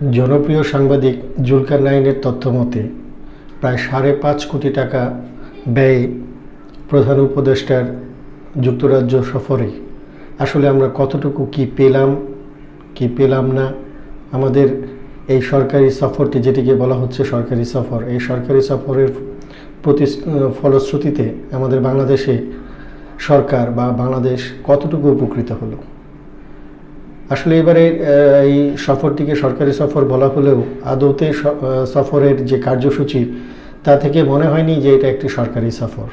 জনপ্রিয় সাংবাদিক জুলকার নাইনের তথ্য মতে প্রায় সাড়ে পাঁচ কোটি টাকা ব্যয়ে প্রধান উপদেষ্টার যুক্তরাজ্য সফরে। আসলে আমরা কতটুকু কি পেলাম কি পেলাম না? আমাদের এই সরকারি সফরটি, যেটিকে বলা হচ্ছে সরকারি সফর, এই সরকারি সফরের প্রতি ফলশ্রুতিতে আমাদের বাংলাদেশে সরকার বা বাংলাদেশ কতটুকু উপকৃত হলো? আসলে এবারে এই সফরটিকে সরকারি সফর বলা হলেও আদৌতে সফরের যে কার্যসূচি, তা থেকে মনে হয়নি যে এটা একটি সরকারি সফর।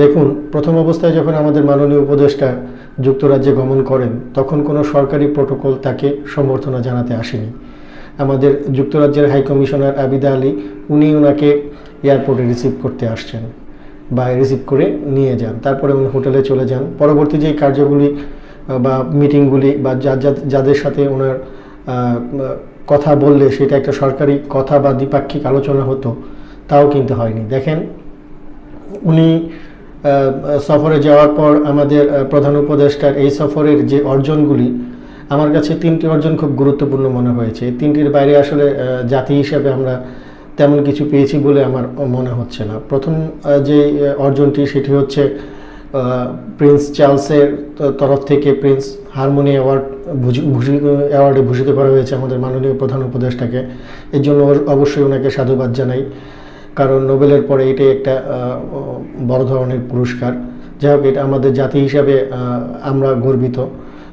দেখুন, প্রথম অবস্থায় যখন আমাদের মাননীয় উপদেষ্টা যুক্তরাজ্যে গমন করেন, তখন কোনো সরকারি প্রোটোকল তাকে সম্বর্ধনা জানাতে আসেনি। আমাদের যুক্তরাজ্যের হাই কমিশনার আবিদা আলী, উনি ওনাকে এয়ারপোর্টে রিসিভ করতে আসছেন বা রিসিভ করে নিয়ে যান। তারপরে উনি হোটেলে চলে যান। পরবর্তী যে কার্যগুলি বা মিটিংগুলি বা যাদের সাথে ওনার কথা বললে সেটা একটা সরকারি কথা বা দ্বিপাক্ষিক আলোচনা হতো, তাও কিন্তু হয়নি। দেখেন, উনি সফরে যাওয়ার পর আমাদের প্রধান উপদেষ্টার এই সফরের যে অর্জনগুলি, আমার কাছে তিনটি অর্জন খুব গুরুত্বপূর্ণ মনে হয়েছে। তিনটির বাইরে আসলে জাতি হিসাবে আমরা তেমন কিছু পেয়েছি বলে আমার মনে হচ্ছে না। প্রথম যে অর্জনটি, সেটি হচ্ছে প্রিন্স চার্লসের তরফ থেকে প্রিন্স হারমোনি অ্যাওয়ার্ড অ্যাওয়ার্ডে ভূষিত করা হয়েছে আমাদের মাননীয় প্রধান উপদেষ্টাকে। এর জন্য অবশ্যই ওনাকে সাধুবাদ জানাই, কারণ নোবেলের পরে এটাই একটা বড় ধরনের পুরস্কার। যাই হোক, এটা আমাদের জাতি হিসাবে আমরা গর্বিত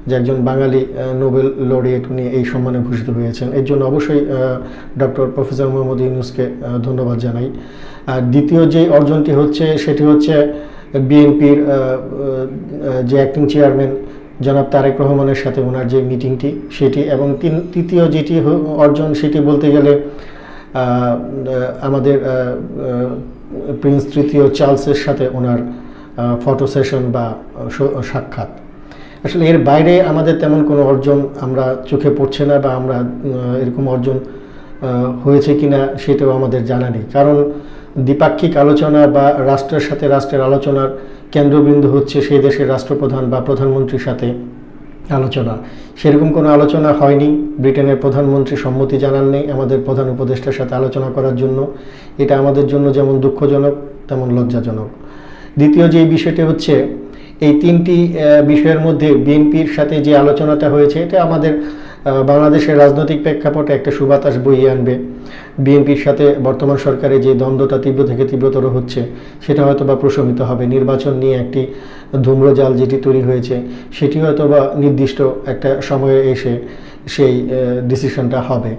যে একজন বাঙালি নোবেল লরিয়েট উনি এই সম্মানে ভূষিত হয়েছেন। এর জন্য অবশ্যই ডক্টর প্রফেসর মোহাম্মদ ইউনুসকে ধন্যবাদ জানাই। আর দ্বিতীয় যে অর্জনটি হচ্ছে, সেটি হচ্ছে বিএনপির যে অ্যাক্টিং চেয়ারম্যান জনাব তারেক রহমানের সাথে ওনার যে মিটিংটি সেটি এবং তৃতীয় যেটি অর্জন, সেটি বলতে গেলে আমাদের প্রিন্স তৃতীয় চার্লসের সাথে ওনার ফটো সেশন বা সাক্ষাৎ। আসলে এর বাইরে আমাদের তেমন কোনো অর্জন আমরা চোখে পড়ছে না বা আমরা এরকম অর্জন হয়েছে কিনা সেটাও আমাদের জানা নেই। কারণ দ্বিপাক্ষিক আলোচনা বা রাষ্ট্রের সাথে রাষ্ট্রের আলোচনার কেন্দ্রবিন্দু হচ্ছে সেই দেশের রাষ্ট্রপ্রধান বা প্রধানমন্ত্রীর সাথে আলোচনা। সেরকম কোনো আলোচনা হয়নি। ব্রিটেনের প্রধানমন্ত্রী সম্মতি জানান নেই আমাদের প্রধান উপদেষ্টার সাথে আলোচনা করার জন্য। এটা আমাদের জন্য যেমন দুঃখজনক, তেমন লজ্জাজনক। দ্বিতীয় যে বিষয়টি হচ্ছে, এই তিনটি বিষয়ের মধ্যে বিএনপির সাথে যে আলোচনাটা হয়েছে, এটা আমাদের বাংলাদেশের রাজনৈতিক প্রেক্ষাপটে একটা সুবাতাস বইয়ে আনবে। বিএনপির সাথে বর্তমান সরকারের যে দ্বন্দ্বটা তীব্র থেকে তীব্রতর হচ্ছে, সেটা হয়তো বা প্রশমিত হবে। নির্বাচন নিয়ে একটি ধূম্রজাল যেটি তৈরি হয়েছে, সেটি হয়তো বা নির্দিষ্ট একটা সময়ে এসে সেই ডিসিশনটা হবে।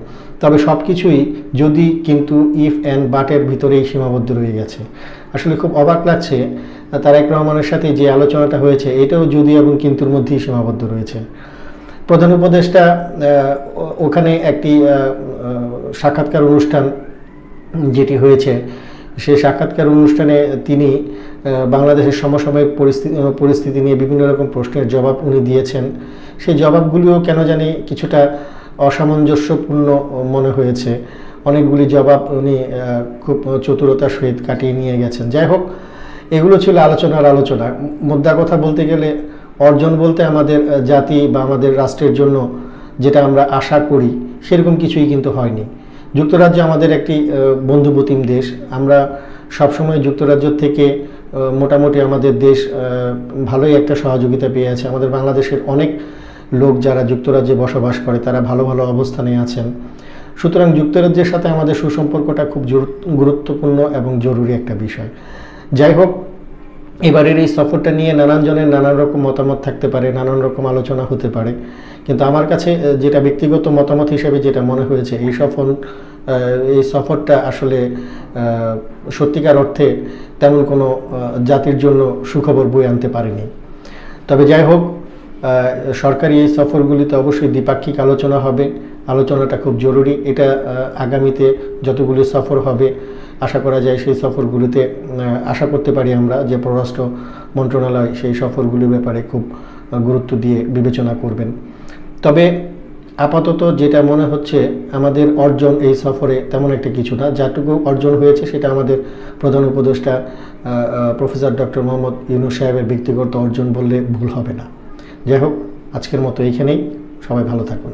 তবে সব কিছুই যদি কিন্তু ইফ অ্যান্ড বাটের ভিতরেই সীমাবদ্ধ রয়ে গেছে। আসলে খুব অবাক লাগছে, তারেক রহমানের সাথে যে আলোচনাটা হয়েছে, এটাও যদি এবং কিন্তুর মধ্যেই সীমাবদ্ধ রয়েছে। প্রধান উপদেষ্টা ওখানে একটি সাক্ষাৎকার অনুষ্ঠান যেটি হয়েছে, সেই সাক্ষাৎকার অনুষ্ঠানে তিনি বাংলাদেশের সমসাময়িক পরিস্থিতি পরিস্থিতি নিয়ে বিভিন্ন রকম প্রশ্নের জবাব উনি দিয়েছেন। সেই জবাবগুলিও কেন জানি কিছুটা অসামঞ্জস্যপূর্ণ মনে হয়েছে। অনেকগুলি জবাব উনি খুব চতুরতার সহিত কাটিয়ে নিয়ে গেছেন। যাই হোক, এগুলো ছিল আলোচনার আলোচনা। মুদ্রা কথা বলতে গেলে, অর্জন বলতে আমাদের জাতি বা আমাদের রাষ্ট্রের জন্য যেটা আমরা আশা করি, সেরকম কিছুই কিন্তু হয়নি। যুক্তরাজ্য আমাদের একটি বন্ধুপ্রতিম দেশ। আমরা সবসময় যুক্তরাজ্য থেকে মোটামুটি আমাদের দেশ ভালোই একটা সহযোগিতা পেয়ে আছে। আমাদের বাংলাদেশের অনেক লোক যারা যুক্তরাজ্যে বসবাস করে, তারা ভালো ভালো অবস্থানে আছেন। সুতরাং যুক্তরাজ্যের সাথে আমাদের সুসম্পর্কটা খুব গুরুত্বপূর্ণ এবং জরুরি একটা বিষয়। যাই হোক এবারের এই সফরটা নিয়ে নানান জনের নানান রকম মতামত থাকতে পারে, নানান রকম আলোচনা হতে পারে। কিন্তু আমার কাছে যেটা ব্যক্তিগত মতামত হিসেবে যেটা মনে হয়েছে, এই সফর এই সফরটা আসলে সত্যিকার অর্থে তেমন কোনো জাতির জন্য সুখবর বই আনতে পারেনি। তবে যাই হোক সরকারি এই সফরগুলিতে অবশ্যই দ্বিপাক্ষিক আলোচনা হবে। আলোচনাটা খুব জরুরি। এটা আগামীতে যতগুলি সফর হবে, আশা করা যায় সেই সফরগুলিতে আশা করতে পারি আমরা যে পররাষ্ট্র মন্ত্রণালয় সেই সফরগুলির ব্যাপারে খুব গুরুত্ব দিয়ে বিবেচনা করবেন। তবে আপাতত যেটা মনে হচ্ছে, আমাদের অর্জন এই সফরে তেমন একটা কিছু না। যাটুকু অর্জন হয়েছে সেটা আমাদের প্রধান উপদেষ্টা প্রফেসর ডক্টর মোহাম্মদ ইউনুস সাহেবের ব্যক্তিগত অর্জন বললে ভুল হবে না। যাই হোক আজকের মতো এইখানেই। সবাই ভালো থাকুন।